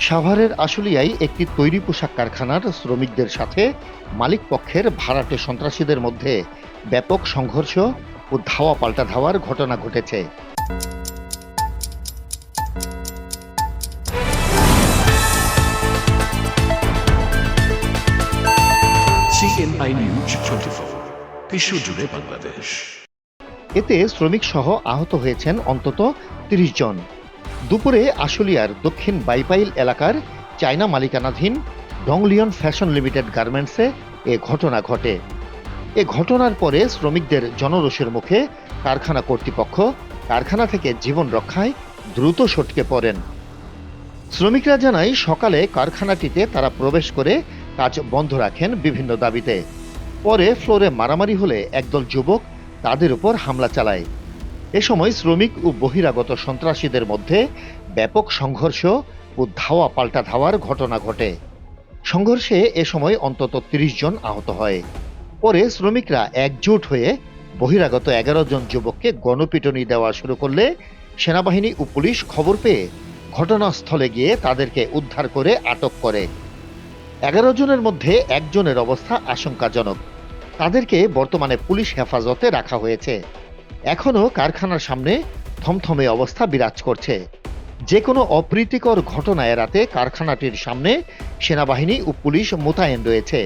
সাভারের আশুলিয়ায় একটি তৈরি পোশাক কারখানার শ্রমিকদের সাথে মালিক পক্ষের ভাড়াটে সন্ত্রাসীদের মধ্যে ব্যাপক সংঘর্ষ ও ধাওয়া পাল্টা ধাওয়ার ঘটনা ঘটেছে। সিএনআই নিউজ টোয়েন্টি ফোর বিশ্বজুড়ে বাংলাদেশ এতে শ্রমিক সহ আহত হয়েছেন অন্তত তিরিশ জন। দুপুরে আশুলিয়ার দক্ষিণ বাইপাইল এলাকার চায়না মালিকানাধীন ডংলিয়ন ফ্যাশন লিমিটেড গার্মেন্টসে এ ঘটনা ঘটে। এ ঘটনার পরে শ্রমিকদের জনরোষের মুখে কারখানা কর্তৃপক্ষ কারখানা থেকে জীবন রক্ষায় দ্রুত সটকে পড়েন। শ্রমিকরা জানায়, সকালে কারখানাটিতে তারা প্রবেশ করে কাজ বন্ধ রাখেন বিভিন্ন দাবিতে। পরে ফ্লোরে মারামারি হলে একদল যুবক তাদের উপর হামলা চালায়। এ সময় শ্রমিক ও বহিরাগত সন্ত্রাসীদের মধ্যে ব্যাপক সংঘর্ষ ও ধাওয়া পাল্টা ধাওয়ার ঘটনা ঘটে। সংঘর্ষে এ সময় অন্তত তিরিশ জন আহত হয়। পরে শ্রমিকরা একজোট হয়ে বহিরাগত এগারো জন যুবককে গণপিটুনি দেওয়া শুরু করলে সেনাবাহিনী ও পুলিশ খবর পেয়ে ঘটনাস্থলে গিয়ে তাদেরকে উদ্ধার করে আটক করে। এগারো জনের মধ্যে একজনের অবস্থা আশঙ্কাজনক। তাদেরকে বর্তমানে পুলিশ হেফাজতে রাখা হয়েছে। এখনও কারখানার সামনে থমথমে অবস্থা বিরাজ করছে। যে কোনো অপ্রীতিকর ঘটনা এড়াতে কারখানাটির সামনে সেনাবাহিনী ও পুলিশ মোতায়েন রয়েছে।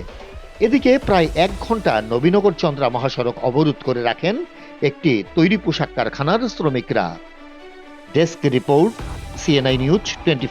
এদিকে প্রায় এক ঘণ্টা নবীনগর চন্দ্রা মহাসড়ক অবরোধ করে রাখেন একটি তৈরি পোশাক কারখানার শ্রমিকরা। Desk report CNI news twenty